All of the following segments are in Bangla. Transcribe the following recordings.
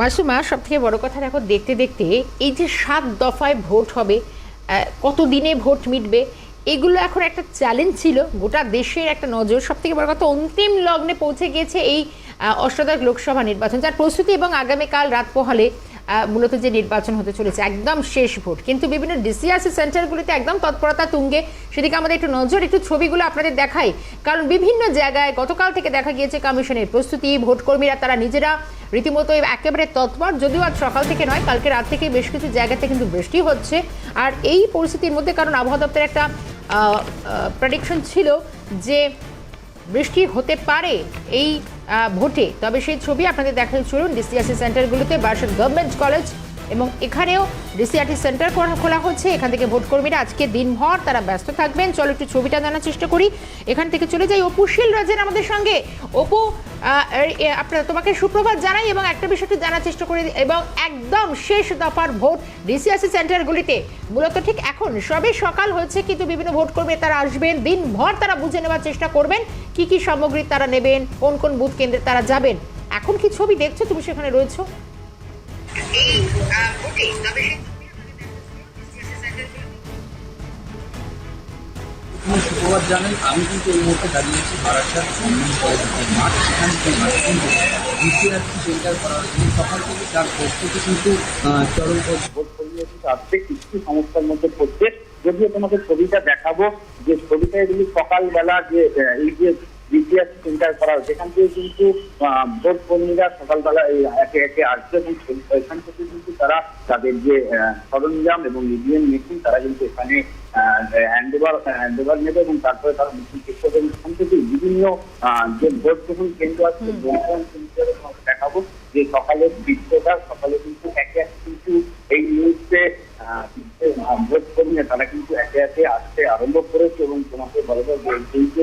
মাসুমা সব থেকে বড় কথা দেখো, দেখতে দেখতে এই যে সাত দফায় ভোট হবে কত দিনে ভোট মিটবে, এগুলো এখন একটা চ্যালেঞ্জ ছিল, গোটা দেশের একটা নজর। সব থেকে বড় কথা, অন্তিম লগ্নে পৌঁছে গিয়েছে এই অষ্টাদশ লোকসভা নির্বাচন। যার প্রস্তুতি এবং আগামীকাল রাত পোহালে মূলত যে নির্বাচন হতে চলেছে, একদম শেষ ভোট। কিন্তু বিভিন্ন ডিসিআরসি সেন্টারগুলিতে একদম তৎপরতা তুঙ্গে। সেদিকে আমাদের একটু নজর, একটু ছবিগুলো আপনাদের দেখাই। কারণ বিভিন্ন জায়গায় গতকাল থেকে দেখা গিয়েছে কমিশনের প্রস্তুতি ভোট কর্মীরা তারা নিজেরা রীতিমতো একেবারে তৎপর, যদিও আজ সকাল থেকে নয়, কালকে রাত থেকে বেশ কিছু জায়গাতে কিন্তু বৃষ্টি হচ্ছে। আর এই পরিস্থিতির মধ্যে কারণ আবহাওয়া দপ্তরের একটা প্রেডিকশন ছিল যে বৃষ্টি হতে পারে। এই ভোটে। তবে সেই ছবি আপনাদের দেখাই চলুন। ডিসিআরসি সেন্টারগুলোতে বারাসাত গভর্নমেন্ট কলেজ এবং এখানেও ডিসিআরটি সেন্টার খোলা হচ্ছে। এখান থেকে ভোট কর্মীরা আজকে দিনভর তারা ব্যস্ত থাকবেন। চলো একটু ছবিটা জানার চেষ্টা করি। এখান থেকে চলে যাই। অপুশীল রাজের আমাদের সঙ্গে। অপু আপনার তোমাকে সুপ্রভাত জানাই এবং একটা বিষয় একটু জানার চেষ্টা করি এবং একদম শেষ দফার ভোট ডিসিআরসি সেন্টারগুলিতে। মূলত ঠিক এখন সবে সকাল হয়েছে, কিন্তু বিভিন্ন ভোট কর্মী তারা আসবেন। দিনভর তারা বুঝে নেওয়ার চেষ্টা করবেন কি কি সামগ্রী তারা নেবেন, কোন কোন বুথ কেন্দ্রে তারা যাবেন। এখন কি ছবি দেখছ? তুমি সেখানে রয়েছো। আমি শুক্রবার জানাই আমি কিন্তু এই মুহূর্তে বারাসাত গভর্নমেন্ট কলেজের মাঠ সেখান থেকে মাঠ কিন্তু বিসিআরসি সেন্টার করার জন্য। সকাল থেকে তার প্রস্তুতি কিন্তু চরম কিছু সমস্যার মধ্যে পড়ছে। যদিও তোমাকে ছবিটা দেখাবো যে ছবিটা এগুলি সকালবেলা যে এই যে বিপিএস সেন্টার করা হয়েছে এখান থেকে কিন্তু ভোট কর্মীরা সকালবেলা একে একে আসছে এবং এখান থেকে কিন্তু তারা তাদের যে সরঞ্জাম এবং ইভিএম মেশিন তারা কিন্তু এখানে হ্যান্ডওভার হ্যান্ডওভার নেবে এবং তারপরে তারা মেশিন চেক করবে এখান থেকে বিভিন্ন যে ভোট গ্রহণ কেন্দ্র আছে ভোট গ্রহণ কেন্দ্রের দেখাবো যে সকালের দৃশ্যটা সকালে কিন্তু একে একে কিন্তু এই আহ, ভোট কর্মীরা তারা কিন্তু একে একে আসতে আরম্ভ করেছে এবং তোমাকে বলা যায় যে এই যে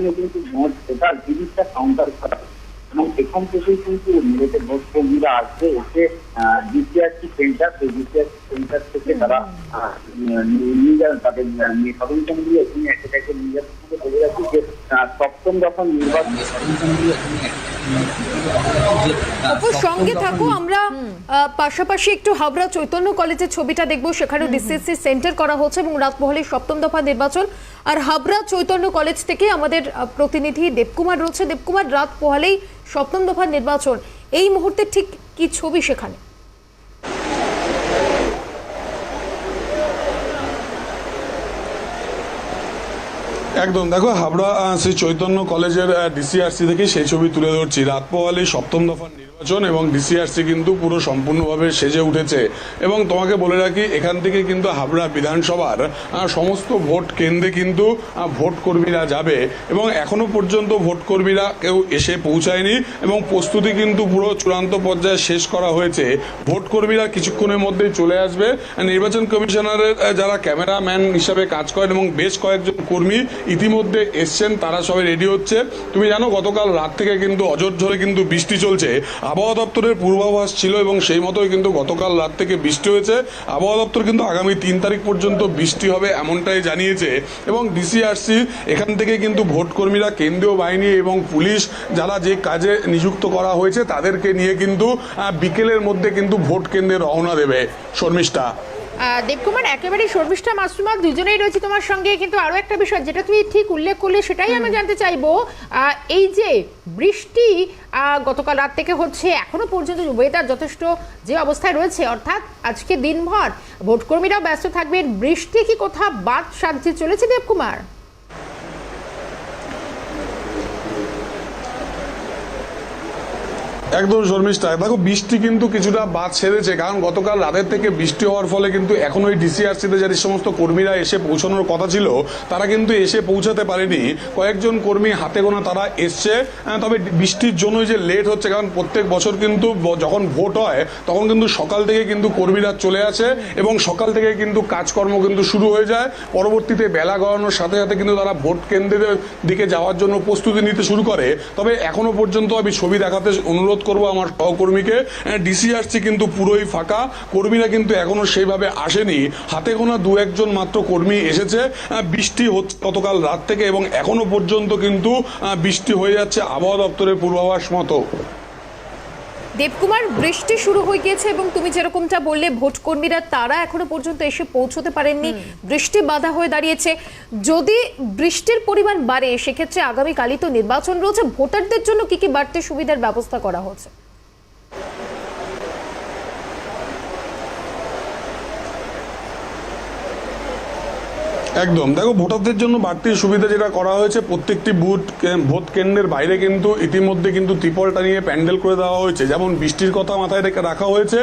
এখানে কিন্তু মোট জিনিসটা কাউন্টার করা। এবং এখান থেকেই কিন্তু মূলত ভোট কর্মীরা আসবে এসে বিসিআরসি সেন্টার সেই বিসিআরসি সেন্টার থেকে তারা নিয়ে যান তাদের নিয়ে সরঞ্জামগুলো এখানে একে একে নিয়ে যাচ্ছে বলে রাখি যে সপ্তম যখন নির্বাচন। সঙ্গে থাকো আমরা পাশাপাশি একটু হাবড়া চৈতন্য কলেজের ছবিটা দেখব সেখানেও ডিসিএসসি সেন্টার করা হচ্ছে এবং রাত সপ্তম দফা নির্বাচন। আর হাবড়া চৈতন্য কলেজ থেকে আমাদের প্রতিনিধি দেবকুমার রয়েছে। দেবকুমার রাত পোহালেই সপ্তম দফা নির্বাচন। এই মুহূর্তে ঠিক কি ছবি সেখানে? একদম। দেখো, হাবড়া শ্রী চৈতন্য কলেজের ডিসিআরসি থেকে সেই ছবি তুলে ধরছি। রাত পোহালে সপ্তম দফার নির্বাচন এবং ডিসিআরসি কিন্তু পুরো সম্পূর্ণভাবে সেজে উঠেছে। এবং তোমাকে বলে রাখি, এখান থেকে কিন্তু হাবড়া বিধানসভার সমস্ত ভোট কেন্দ্রে কিন্তু ভোট কর্মীরা যাবে। এবং এখনও পর্যন্ত ভোট কর্মীরা কেউ এসে পৌঁছায়নি এবং প্রস্তুতি কিন্তু পুরো চূড়ান্ত পর্যায়ে শেষ করা হয়েছে। ভোট কর্মীরা কিছুক্ষণের মধ্যেই চলে আসবে। নির্বাচন কমিশনারের যারা ক্যামেরাম্যান হিসাবে কাজ করেন এবং বেশ কয়েকজন কর্মী ইতিমধ্যে এসছেন, তারা সবাই রেডি হচ্ছে। তুমি জানো, গতকাল রাত থেকে কিন্তু অজর ঝরে কিন্তু বৃষ্টি চলছে। আবহাওয়া দপ্তরের পূর্বাভাস ছিল এবং সেই মতোই কিন্তু গতকাল রাত থেকে বৃষ্টি হয়েছে। আবহাওয়া দপ্তর কিন্তু আগামী তিন তারিখ পর্যন্ত বৃষ্টি হবে এমনটাই জানিয়েছে। এবং ডিসিআরসি এখান থেকে কিন্তু ভোট কর্মীরা, কেন্দ্রীয় বাহিনী এবং পুলিশ, যারা যে কাজে নিযুক্ত করা হয়েছে, তাদেরকে নিয়ে কিন্তু বিকেলের মধ্যে কিন্তু ভোট কেন্দ্রে রওনা দেবে। শর্মিষ্ঠা। দেবকুমার একেবারে শর্মিষ্ঠা মাসুমা দুজনেই রয়েছে তোমার সঙ্গে। কিন্তু আরও একটা বিষয় যেটা তুমি ঠিক উল্লেখ করলে সেটাই আমি জানতে চাইব। এই যে বৃষ্টি গতকাল রাত থেকে হচ্ছে এখনও পর্যন্ত ওয়েদার যথেষ্ট যে অবস্থায় রয়েছে অর্থাৎ আজকে দিনভর ভোটকর্মীরাও ব্যস্ত থাকবেন। বৃষ্টি কি কোথাও বাদ সাধ্যে চলেছে দেবকুমার? একদম শর্মিষ্ঠা দেখো বৃষ্টি কিন্তু কিছুটা বাদ সেরেছে কারণ গতকাল রাতের থেকে বৃষ্টি হওয়ার ফলে কিন্তু এখন ওই ডিসিআরসিতে যে সমস্ত কর্মীরা এসে পৌঁছানোর কথা ছিল, তারা কিন্তু এসে পৌঁছাতে পারেনি। কয়েকজন কর্মী হাতে গোনা তারা এসছে তবে বৃষ্টির জন্যই যে লেট হচ্ছে, কারণ প্রত্যেক বছর কিন্তু যখন ভোট হয়, তখন কিন্তু সকাল থেকে কিন্তু কর্মীরা চলে আসে এবং সকাল থেকে কিন্তু কাজকর্ম কিন্তু শুরু হয়ে যায়। পরবর্তীতে বেলা গড়ানোর সাথে সাথে কিন্তু তারা ভোট কেন্দ্রের দিকে যাওয়ার জন্য প্রস্তুতি নিতে শুরু করে। তবে এখনও পর্যন্ত আমি ছবি দেখাতে অনুরোধ করব আমার সহকর্মীকে। ডিসি আসছে কিন্তু পুরোই ফাঁকা। কর্মীরা কিন্তু এখনও সেইভাবে আসেনি। হাতে গোনা দু একজন মাত্র কর্মী এসেছে। বৃষ্টি হচ্ছে গতকাল রাত থেকে এবং এখনও পর্যন্ত কিন্তু বৃষ্টি হয়ে যাচ্ছে আবহাওয়া দপ্তরের পূর্বাভাস মতো। দেবকুমার বৃষ্টি শুরু হয়ে গিয়েছে এবং তুমি যেরকমটা বললে ভোটকর্মীরা তারা এখনও পর্যন্ত এসে পৌঁছতে পারেননি। বৃষ্টি বাধা হয়ে দাঁড়িয়েছে। যদি বৃষ্টির পরিমাণ বাড়ে সেক্ষেত্রে আগামীকালই তো নির্বাচন রয়েছে। ভোটারদের জন্য কি কি বাড়তি সুবিধার ব্যবস্থা করা হচ্ছে? একদম। দেখো, ভোটারদের জন্য বাড়তি সুবিধা যেটা করা হয়েছে, প্রত্যেকটি বুথ ভোট কেন্দ্রের বাইরে কিন্তু ইতিমধ্যে কিন্তু ত্রিপলটা নিয়ে প্যান্ডেল করে দেওয়া হয়েছে। যেমন বৃষ্টির কথা মাথায় রেখে রাখা হয়েছে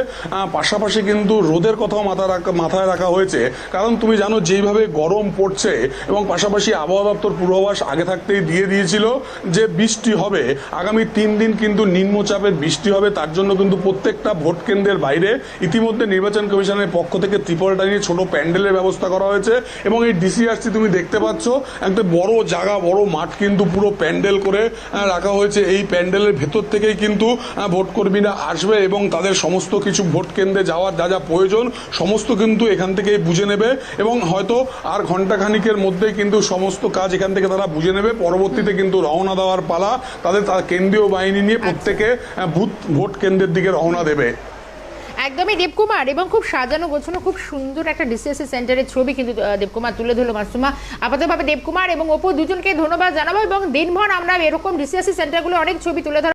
পাশাপাশি কিন্তু রোদের কথাও মাথা রাখা, মাথায় রাখা হয়েছে। কারণ তুমি জানো, যেইভাবে গরম পড়ছে এবং পাশাপাশি আবহাওয়া দপ্তর পূর্বাভাস আগে থাকতেই দিয়ে দিয়েছিল যে বৃষ্টি হবে। আগামী তিন দিন কিন্তু নিম্নচাপের বৃষ্টি হবে, তার জন্য কিন্তু প্রত্যেকটা ভোট কেন্দ্রের বাইরে ইতিমধ্যে নির্বাচন কমিশনের পক্ষ থেকে ত্রিপলটা নিয়ে ছোট প্যান্ডেলের ব্যবস্থা করা হয়েছে এবং এই ডিসিআরসি তুমি দেখতে পাচ্ছ একটা বড় জায়গা বড় মাঠ কিন্তু পুরো প্যান্ডেল করে রাখা হয়েছে। এই প্যান্ডেলের ভেতর থেকেই কিন্তু আহ, ভোট কর্মীরা আসবে এবং তাদের সমস্ত কিছু ভোট কেন্দ্রে যাওয়ার যা যা প্রয়োজন সমস্ত কিন্তু এখান থেকেই বুঝে নেবে এবং হয়তো আর ঘণ্টা খানিকের মধ্যেই কিন্তু সমস্ত কাজ এখান থেকে তারা বুঝে নেবে। পরবর্তীতে কিন্তু রওনা দেওয়ার পালা তাদের কেন্দ্রীয় বাহিনী নিয়ে প্রত্যেকে ভোট কেন্দ্রের দিকে রওনা দেবে। একদমই দেবকুমার এবং খুব সাজানো, গোছানো, খুব সুন্দর একটা ডিসিএসি সেন্টারের ছবি কিন্তু দেবকুমার তুলে ধরলো মাসুমা। আপাতভাবে দেবকুমার এবং অপু দুজনকে ধন্যবাদ জানাব এবং দিনভর আমরা এরকম ডিসিএসি সেন্টারগুলো অনেক ছবি তুলে